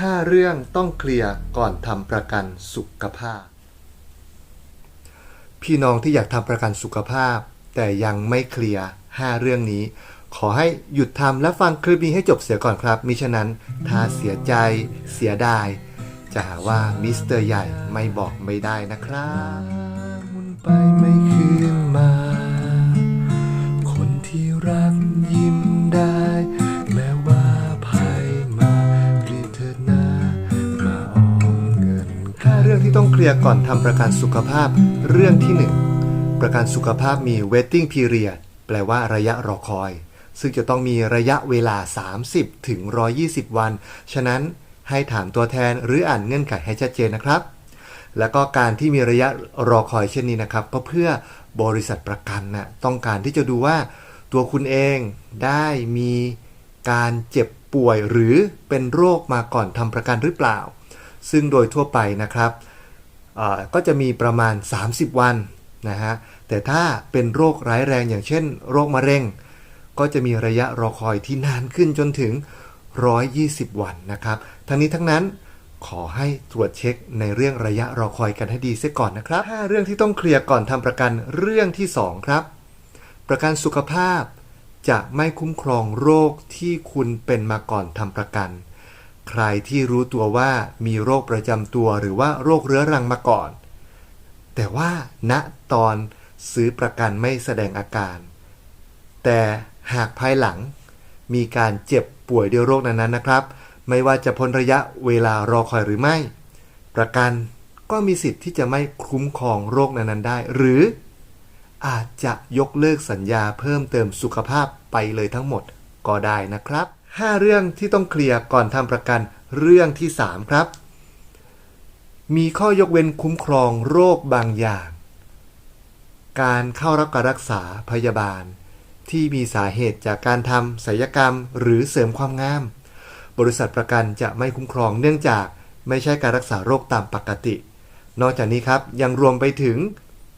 5 เรื่องต้องเคลียร์ก่อนทำประกันสุขภาพ พี่น้องที่อยากทำประกันสุขภาพ แต่ยังไม่เคลียร์5เรื่องนี้ ขอให้หยุดทำและฟังคลิปนี้ให้จบเสียก่อนครับ มิฉะนั้นถ้าเสียใจเสียดาย จะหาว่ามิสเตอร์ใหญ่ไม่บอกไม่ได้นะครับ ไปไม่คืนมา ลียร์ก่อนทำประกันสุขภาพเรื่องที่ 1 ประกันสุขภาพมี waiting period แปลว่าระยะรอคอย ซึ่งจะต้องมีระยะเวลา 30 ถึง 120 วัน ฉะนั้นให้ถามตัวแทนหรืออ่านเงื่อนไขให้ชัดเจนนะครับ แล้วก็การที่มีระยะรอคอยเช่นนี้นะครับ ก็เพื่อบริษัทประกันนะต้องการที่จะดูว่าตัวคุณเองได้มีการเจ็บป่วยหรือเป็นโรคมาก่อนทำประกันหรือเปล่า ซึ่งโดยทั่วไปนะครับ ก็จะมีประมาณ 30 วันนะฮะ แต่ถ้าเป็นโรคร้ายแรงอย่างเช่น โรคมะเร็ง ก็จะมีระยะรอคอยที่นานขึ้นจนถึง 120 วันนะครับ ทั้งนี้ทั้งนั้นขอให้ตรวจเช็คในเรื่องระยะรอคอยกันให้ดีเสียก่อนนะครับ5เรื่องที่ต้องเคลียร์ก่อนทำประกันเรื่องที่ 2 ครับ ประกันสุขภาพจะไม่คุ้มครองโรคที่คุณเป็นมาก่อนทำประกัน ใครที่รู้ตัวว่ามีโรคประจำตัวหรือว่าโรคเรื้อรังมาก่อน แต่ว่าณตอนซื้อประกันไม่แสดงอาการ แต่หากภายหลังมีการเจ็บป่วยด้วยโรคนั้นๆนะครับ ไม่ว่าจะพ้นระยะเวลารอคอยหรือไม่ ประกันก็มีสิทธิ์ที่จะไม่คุ้มครองโรคนั้นๆได้ หรืออาจจะยกเลิกสัญญาเพิ่มเติมสุขภาพไปเลยทั้งหมดก็ได้นะครับ 5 เรื่องที่ต้องเคลียร์ก่อนทำประกันเรื่องที่ 3 ครับ มีข้อยกเว้นคุ้มครองโรคบางอย่าง การเข้ารับการรักษาพยาบาล ที่มีสาเหตุจากการทำศัลยกรรมหรือเสริมความงาม บริษัทประกันจะไม่คุ้มครองเนื่องจากไม่ใช่การรักษาโรคตามปกติ นอกจากนี้ครับยังรวมไปถึง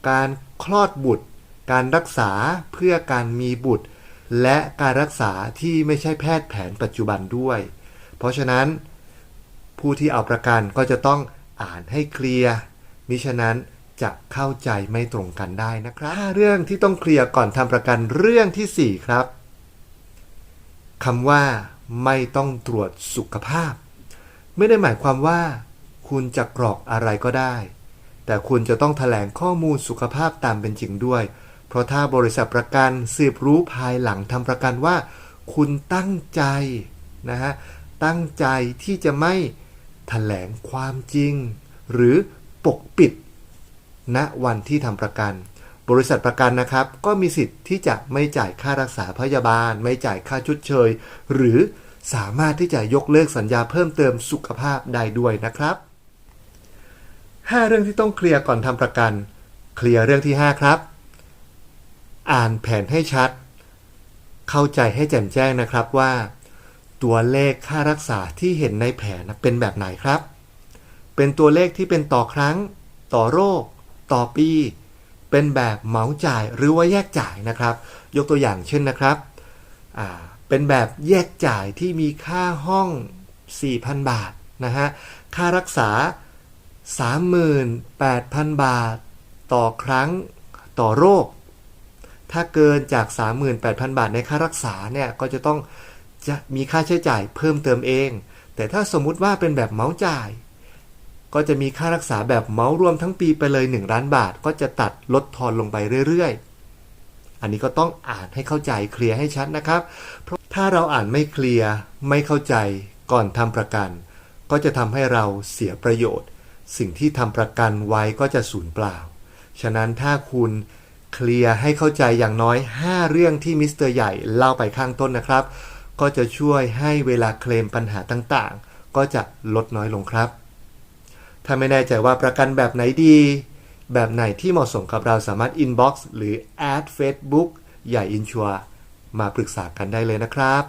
การคลอดบุตร การรักษาเพื่อการมีบุตร และการรักษาที่ไม่ใช่แพทย์แผนปัจจุบันด้วย เพราะฉะนั้น ผู้ที่เอาประกันก็จะต้องอ่านให้เคลียร์มิฉะนั้นจะเข้าใจไม่ตรงกันได้นะครับห้าเรื่องที่ต้องเคลียร์ก่อนทำประกันเรื่องที่ 4 ครับคำว่า ไม่ต้องตรวจสุขภาพ ไม่ได้หมายความว่า คุณจะกรอกอะไรก็ได้ แต่คุณจะต้องแถลงข้อมูลสุขภาพตามเป็นจริงด้วย ราะถ้าบริษัทประกันสืบรู้ภายหลังทำประกันว่า คุณตั้งใจนะฮะตั้งใจที่จะไม่แถลงความจริง หรือปกปิดณวันที่ทำประกัน บริษัทประกันนะครับ ก็มีสิทธิ์ที่จะไม่จ่ายค่ารักษาพยาบาล ไม่จ่ายค่าชดเชย หรือสามารถที่จะยกเลิกสัญญาเพิ่มเติมสุขภาพได้ด้วยนะครับ 5 เรื่องที่ต้องเคลียร์ก่อนทำประกัน เคลียร์เรื่องที่ 5 ครับ อ่านแผนให้ชัด เข้าใจให้แจ่มแจ้งนะครับว่า ตัวเลขค่ารักษาที่เห็นในแผนเป็นแบบไหนครับ เป็นตัวเลขที่เป็นต่อครั้ง ต่อโรค ต่อปี เป็นแบบเหมาจ่ายหรือว่าแยกจ่ายนะครับ ยกตัวอย่างเช่นนะครับเป็นแบบแยกจ่ายที่มีค่าห้อง 4,000 บาทนะฮะค่ารักษา 38,000 บาท ต่อครั้งต่อโรค ถ้าเกินจาก 38,000 บาทในค่ารักษาเนี่ยก็จะต้องจะมีค่าใช้จ่ายเพิ่มเติมเอง แต่ถ้าสมมุติว่าเป็นแบบเมาส์จ่าย ก็จะมีค่ารักษาแบบเมาส์รวมทั้งปีไปเลย 1 ล้านบาท ก็จะตัดลดทอนลงไปเรื่อยๆ อันนี้ก็ต้องอ่านให้เข้าใจเคลียร์ให้ชัดนะครับ เพราะถ้าเราอ่านไม่เคลียร์ไม่เข้าใจก่อนทำประกัน ก็จะทำให้เราเสียประโยชน์ สิ่งที่ทำประกันไว้ก็จะสูญเปล่า ฉะนั้นถ้าคุณ เคลียร์ให้เข้าใจอย่างน้อย 5 เรื่องที่มิสเตอร์ใหญ่เล่าไปข้างต้นนะครับ ก็จะช่วยให้เวลาเคลมปัญหาต่างๆ ก็จะลดน้อยลงครับ ถ้าไม่แน่ใจว่าประกันแบบไหนดี แบบไหนที่เหมาะสมกับเราสามารถ inbox หรือ add Facebook ใหญ่อินชัวมาปรึกษากันได้เลยนะครับ